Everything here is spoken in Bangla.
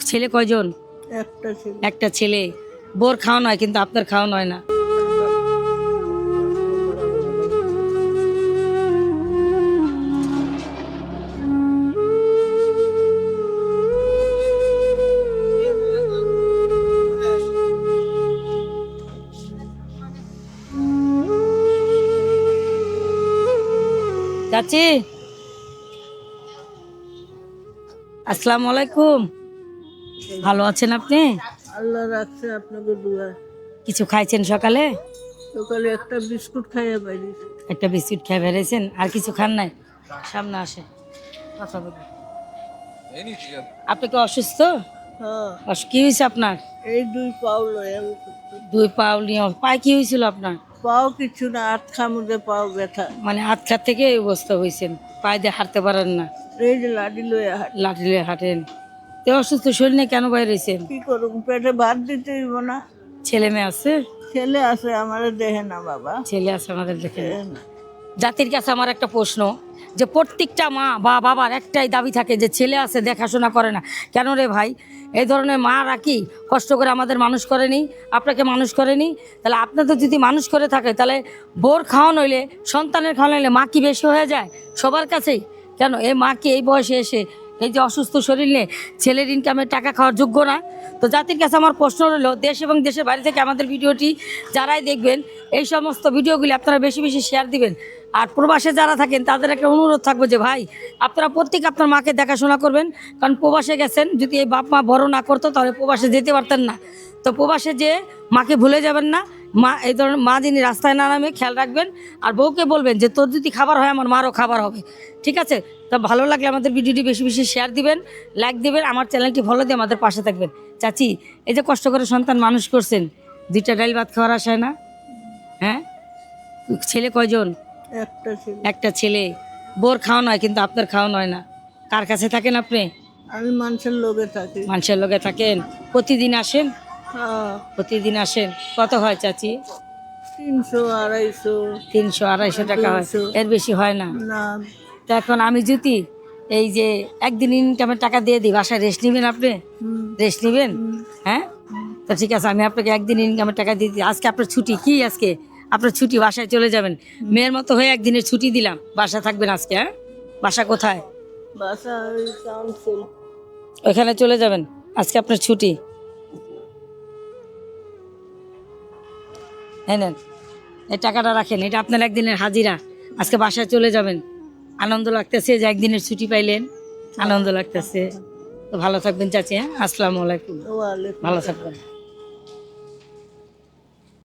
ছেলে কয়জন? একটা ছিল। একটা ছেলে। বোর খাওয়া নয় কিন্তু আপনার খাওয়া নয় না। চাচি। আসসালামু আলাইকুম। ভালো আছেন আপনি? আল্লাহ রাখছে আপনাকে দুয়া। কিছু খাইছেন সকালে? সকালে একটা বিস্কুট খাইয়ে বাইরে। একটা বিস্কুট খেয়ে বেড়েছেন আর কিছু খান নাই? সামনে আসে। কথা বলুন। আপনি কি অসুস্থ? হ্যাঁ। কি হয়েছে আপনার? এই দুই পাও দুই পাও নিয়ে পায়ে কি হয়েছিল আপনার? পাও কিছু না আট খামুদে পাও ব্যথা। মানে হাত খাত থেকে এই অবস্থা হয়েছেন। পায়ে দিয়ে হাঁটতে পারেন না। এই যে লাডি লয়ে লাঠি লিয়ে হাঁটেন। তো অসুস্থ শরীর নিয়ে কেন বাইরেছেন কি করুন পেটে ভাত দিতে হইব না। ছেলে মেয়ে আছে? ছেলে আছে আমার দেহে না বাবা। ছেলে আছে আমাদের দেখে না। জাতির কাছে আমার একটা প্রশ্ন যে প্রত্যেকটা মা বা বাবার একটাই দাবি থাকে যে ছেলে আছে দেখাশোনা করে না। কেন রে ভাই? এই ধরনের মা রাখি কষ্ট করে আমাদের মানুষ করেনি? আপনাকে মানুষ করেনি? তাহলে আপনাদের যদি মানুষ করে থাকে তাহলে বোর খাওয়ানো নইলে সন্তানের খাওয়ানো নইলে মা কি বেশি হয়ে যায়? সবার কাছেই। কেন? এই মা কি এই বয়সে এসে এই যে অসুস্থ শরীর নিয়ে ছেলের ইনকামের টাকা খাওয়ার যোগ্য না। তো জাতির কাছে আমার প্রশ্ন রইল, দেশ এবং দেশের বাইরে থেকে আমাদের ভিডিওটি যারাই দেখবেন, এই সমস্ত ভিডিওগুলি আপনারা বেশি বেশি শেয়ার দিবেন। আর প্রবাসে যারা থাকেন, তাদের একটা অনুরোধ থাকবে যে, ভাই, আপনারা প্রত্যেক আপনার মাকে দেখাশোনা করবেন, কারণ প্রবাসে গেছেন, যদি এই বাপ মা বড় না করতো, তাহলে প্রবাসে যেতে পারতেন না। তো প্রবাসে যে মাকে ভুলে যাবেন না মা এই ধরনের মা যিনি রাস্তায় না নামে খেয়াল রাখবেন। আর বউকে বলবেন যে তোর যদি খাবার হয় আমার মারও খাবার হবে। ঠিক আছে? তো ভালো লাগলে আমাদের ভিডিওটি বেশি বেশি শেয়ার দিবেন লাইক দিবেন আমার চ্যানেলটি ফলো দিয়ে আমাদের পাশে থাকবেন। চাচি এই যে কষ্ট করে সন্তান মানুষ করছেন দুইটা ডাইল ভাত খাওয়ার আশায় না? হ্যাঁ? ছেলে কয়জন? একটা ছিল। একটা ছেলে। বোর খাওয়া নয় কিন্তু আপনার খাওয়া নয় না। কার কাছে থাকেন আপনি? আমি মানুষের লোকে থাকি। মানুষের লোকে থাকেন। প্রতিদিন আসেন? প্রতিদিন আসেন। কত হয় চাচি? তিনশো আড়াইশো। তিনশো আড়াইশো টাকা হয়। এর বেশি হয় না? না। তো এখন আমি যদি এই যে একদিন ইনকামের টাকা দিয়ে দিই বাসায় রেস্ট নেবেন আপনি? রেস্ট নেবেন? হ্যাঁ? তো ঠিক আছে আমি আপনাকে একদিন ইনকামের টাকা দিয়ে দিই। আজকে আপনার ছুটি কি আজকে? আপনার ছুটি বাসায় চলে যাবেন। মেয়ের মতো হয়ে একদিনের ছুটি দিলাম। বাসা থাকবেন আজকে হ্যাঁ? বাসা কোথায়? বাসা ওইখানে চলে যাবেন। আজকে আপনার ছুটি। হ্যাঁ নেন এই টাকাটা রাখেন এটা আপনার একদিনের হাজিরা। আজকে বাসায় চলে যাবেন। আনন্দ লাগতেছে যে একদিনের ছুটি পাইলেন আনন্দ লাগতেছে। তো ভালো থাকবেন চাচি হ্যাঁ? আসসালামু আলাইকুম। ভালো থাকবেন।